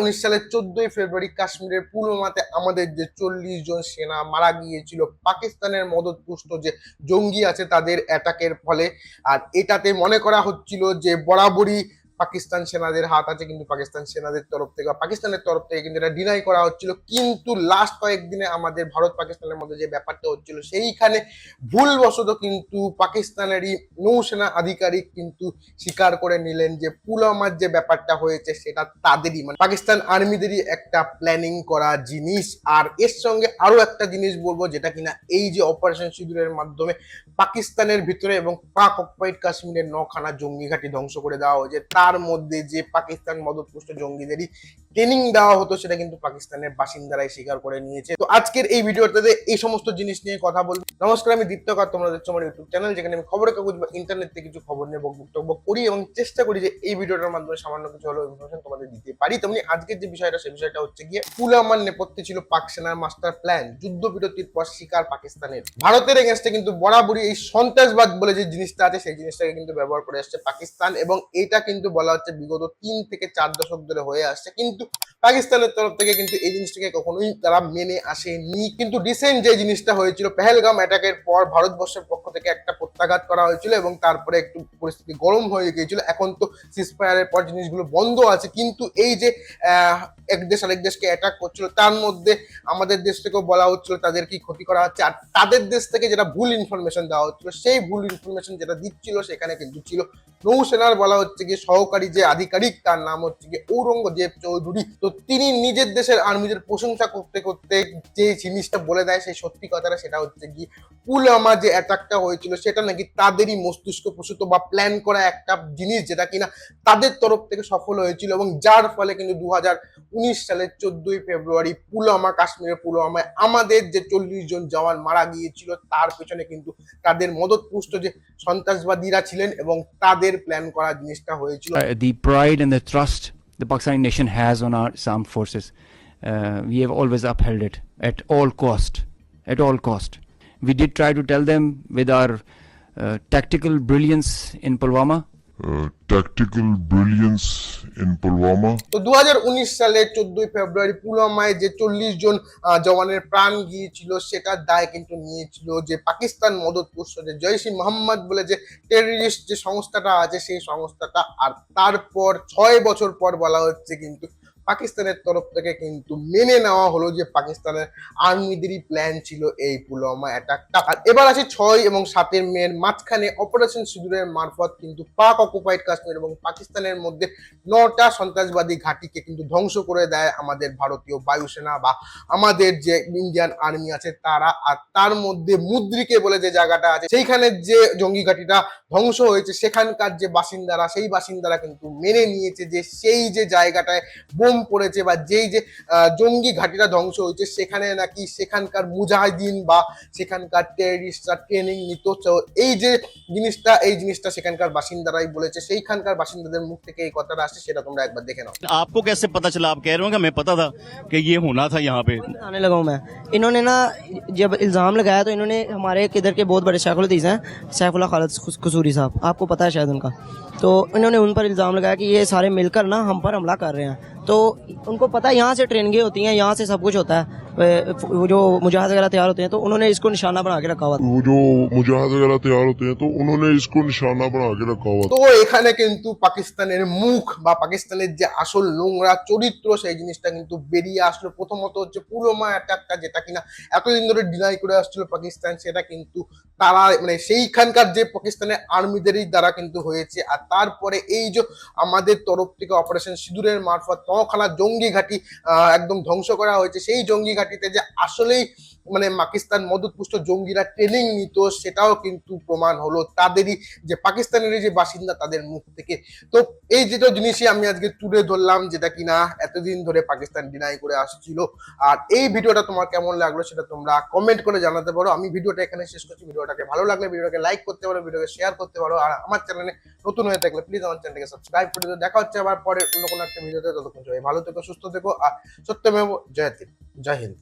উনিশ সালের চোদ্দই ফেব্রুয়ারি কাশ্মীরের পুলওয়ামাতে আমাদের যে চল্লিশ জন সেনা মারা গিয়েছিল, পাকিস্তানের মদতপুষ্ট যে জঙ্গি আছে তাদের অ্যাটাকের ফলে। আর এটাতে মনে করা হচ্ছিল যে বরাবরই পাকিস্তান সেনাদের হাত আছে কিন্তু পাকিস্তান সেনাদের তরফ থেকে পাকিস্তানের তরফ থেকে কিন্তু এটা ডিনাই করা হচ্ছিল। কিন্তু লাস্ট কয়েকদিনে আমাদের ভারত পাকিস্তানের মধ্যে যে ব্যাপারটা হচ্ছিল, সেইখানে ভুলবশত কিন্তু পাকিস্তানেরই নৌসেনা আধিকারিক কিন্তু স্বীকার করে নিলেন যে পুলওয়ামার যে ব্যাপারটা হয়েছে সেটা তাদেরই। মানে পাকিস্তান আর্মিদেরই একটা প্ল্যানিং করা জিনিস। আর এর সঙ্গে আরও একটা জিনিস বলব যেটা কিনা এই যে অপারেশন সিঁদুরের মাধ্যমে পাকিস্তানের ভিতরে এবং পাক অকুপাইড কাশ্মীরের নখানা জঙ্গি ঘাঁটি ধ্বংস করে দেওয়া হয়েছে, তার মধ্যে যে পাকিস্তান মদতপুষ্ট জঙ্গিদেরই ট্রেনিং দেওয়া হতো সেটা কিন্তু পাকিস্তানের বাসিন্দারাই স্বীকার করে নিয়েছে। তো আজকের এই ভিডিওটাতে এই সমস্ত জিনিস নিয়ে কথা বলব। নমস্কার, আমি দীপ্তকার তোমরা দেখছ আমার ইউটিউব চ্যানেল যেখানে আমি খবরের কাগজ বা ইন্টারনেট থেকে কিছু খবর নিয়ে বক্তব্য করি এবং চেষ্টা করি যে এই ভিডিওটার মাধ্যমে সামান্য কিছু হলেও ইনফরমেশন তোমাদের দিতে পারি। তেমনি আজকের যে বিষয়টা সেই বিষয়টা হচ্ছে গিয়ে পুলওয়ামার নেপথ্যে ছিল পাক সেনার মাস্টার প্ল্যান যুদ্ধ বিরতির পর শিকার পাকিস্তানের। ভারতের এগেনস্টে কিন্তু বরাবরই এই সন্ত্রাসবাদ বলে যে জিনিসটা আছে, সেই জিনিসটাকে কিন্তু ব্যবহার করে আসছে পাকিস্তান এবং এটা কিন্তু বলা হচ্ছে বিগত তিন থেকে চার দশক ধরে হয়ে আসছে। কিন্তু পাকিস্তানের তরফ থেকে কিন্তু এই জিনিসটাকে কখনোই তারা মেনে আসেনি। কিন্তু রিসেন্ট যে জিনিসটা হয়েছিল, পেহেলগাম অ্যাটাকের পর ভারতবর্ষের পক্ষ থেকে একটা প্রত্যাঘাত করা হয়েছিল এবং তারপরে একটু পরিস্থিতি গরম হয়ে গিয়েছিল। এখন তো সিসফায়ারের পর জিনিসগুলো বন্ধ আছে। কিন্তু এই যে এক দেশ আরেক দেশকে অ্যাটাক করছিল, তার মধ্যে আমাদের দেশ থেকেও বলা হচ্ছিল তাদের কি ক্ষতি করা হচ্ছে, আর তাদের দেশ থেকে যেটা ভুল ইনফরমেশন দেওয়া হচ্ছিল, সেই ভুল ইনফরমেশন যেটা দিচ্ছিল সেখানে কিন্তু ছিল। নৌসেনার বলা হচ্ছে গিয়ে সহকারী যে আধিকারিক, তার নাম হচ্ছে গিয়ে ঔরঙ্গজেব চৌধুরী। তো তিনি নিজের দেশের আর্মিদের প্রশংসা করতে করতে যে জিনিসটা বলে দেয়, সেই সত্যি কথাটা সেটা হচ্ছে কি পুলওয়ামা যে অ্যাটাকটা হয়েছিল, সেটা নাকি তাদেরই মস্তিষ্ক প্রসূত বা প্ল্যান করা একটা জিনিস যেটা কিনা তাদের তরফ থেকে সফল হয়েছিল এবং যার ফলে কিন্তু দু উনিশ সালের চোদ্দই ফেব্রুয়ারি পুলওয়ামা, কাশ্মীরের পুলওয়ামায় আমাদের যে চল্লিশ জন জওয়ান মারা গিয়েছিল, তার পেছনে কিন্তু তাদের মদত পুষ্ট যে সন্ত্রাসবাদীরা ছিলেন এবং তাদের প্ল্যান করা জিনিসটা হয়েছিল। The pride and the trust the Pakistani nation has on our some forces we have always upheld it at all cost at all cost we did try to tell them with our tactical brilliance in Pulwama uh, brilliance in Pulwama তো দু সালের চোদ্দই ফেব্রুয়ারি পুলওয়ামায় যে চল্লিশ জন জওয়ানের প্রাণ গিয়েছিল সেটার দায় কিন্তু নিয়েছিল যে পাকিস্তান মদত যে জৈশ মোহাম্মদ বলে যে টেররিস্ট যে সংস্থাটা আছে সেই সংস্থাটা আর তারপর ছয় বছর পর বলা হচ্ছে কিন্তু পাকিস্তানের তরফ থেকে কিন্তু মেনে নেওয়া হলো যে পাকিস্তানের আর্মিদেরই প্ল্যান ছিল এই পুলওয়ামা অ্যাটাকটা আর এবার আছে ছয় এবং সাতের মেয়ের মাঝখানে অপারেশন সিঁদুরের মারফত কিন্তু পাক অকুপাইড কাশ্মীর এবং পাকিস্তানের মধ্যে নটা সন্ত্রাসবাদী ঘাঁটিকে কিন্তু ধ্বংস করে দেয় আমাদের ভারতীয় বায়ুসেনা বা আমাদের যে ইন্ডিয়ান আর্মি আছে তারা। আর তার মধ্যে মুদ্রিকে বলে যে জায়গাটা আছে, সেইখানে যে জঙ্গি ঘাঁটিটা ধ্বংস হয়েছে, সেখানকার যে বাসিন্দারা, সেই বাসিন্দারা কিন্তু মেনে নিয়েছে যে সেই যে জায়গাটায় বোম পড়েছে বা যেই যে আহ, জঙ্গি ঘাঁটিটা ধ্বংস হয়েছে সেখানে নাকি সেখানকার মুজাহিদিন বা সেখানকার টেরিস্টরা ট্রেনিং নিত তো এই যে জিনিসটা এই জিনিসটা সেখানকার বাসিন্দারাই বলেছে সেইখানকার বাসিন্দাদের মুখ থেকে এই কথাটা আসছে সেটা তোমরা একবার দেখে নাও आपको कैसे पता चला आप कह रहे हो कि हमें पता था कि ये होना था यहाँ पे आने लगा हूँ मैं इन्होंने ना जब इल्ज़ाम लगाया तो इन्होंने हमारे किधर के बहुत बड़े शेखुल हदीस हैं सैफुल्ला खालिद खुस- कसूरी साहब आपको पता है शायद उनका तो इन्होंने उन पर इल्ज़ाम लगाया कि ये सारे मिलकर ना हम पर हमला कर रहे हैं तो उनको पता है यहाँ से ट्रेनिंगें होती हैं यहाँ से सब कुछ होता है वे- वो जो मुजाहिद वगैरह तैयार होते हैं तो उन्होंने इसको निशाना बना के रखा हुआ था वो जो मुजाहिद वगैरह तैयार होते हैं तो उन्होंने इसको निशाना बना के रखा हुआ था তো এখানে কিন্তু পাকিস্তানের মুখ বা পাকিস্তানের যে আসল নোংরা চরিত্র সেই জিনিসটা কিন্তু বেরিয়ে আসলো প্রথমত হচ্ছে পুলওয়ামা অ্যাটাকটা যেটা কিনা এতদিন ধরে ডিনাই করে আসছিল পাকিস্তান সেটা কিন্তু তারা মানে সেইখানকার যে পাকিস্তানের আর্মিদেরই দ্বারা কিন্তু হয়েছে। আর তারপরে এই যে আমাদের তরফ থেকে অপারেশন সিঁদুরের মারফত নখানা জঙ্গি ঘাঁটি একদম ধ্বংস করা হয়েছে। সেই জঙ্গি ঘাঁটিতে যে আসলেই মানে পাকিস্তান মদতপুষ্ট জঙ্গিরা ট্রেনিং নিত, সেটাও কিন্তু প্রমাণ হলো তাদেরই যে পাকিস্তানের যে বাসিন্দা তাদের মুখ থেকে। তো এই যেটা জিনিসই আমি আজকে তুলে ধরলাম যেটা কিনা এতদিন ধরে পাকিস্তান ডিনাই করে আসছিল। আর এই ভিডিওটা তোমার কেমন লাগল সেটা তোমরা কমেন্ট করে জানাতে পারো। আমি ভিডিওটা এখানে শেষ করছি। ভিডিওটাকে ভালো লাগলে ভিডিওটাকে লাইক করতে পারো, ভিডিওকে শেয়ার করতে পারো। আর আমার চ্যানেলে নতুন হয়ে থাকলে প্লিজ আমার চ্যানেলকে সাবস্ক্রাইব করে দিও। দেখা হচ্ছে আবার পরে অন্য কোনো একটা ভিডিওতে। ততক্ষণ ভালো থেকো, সুস্থ থেকো। আর সত্যমেব, জয় জয় হিন্দ।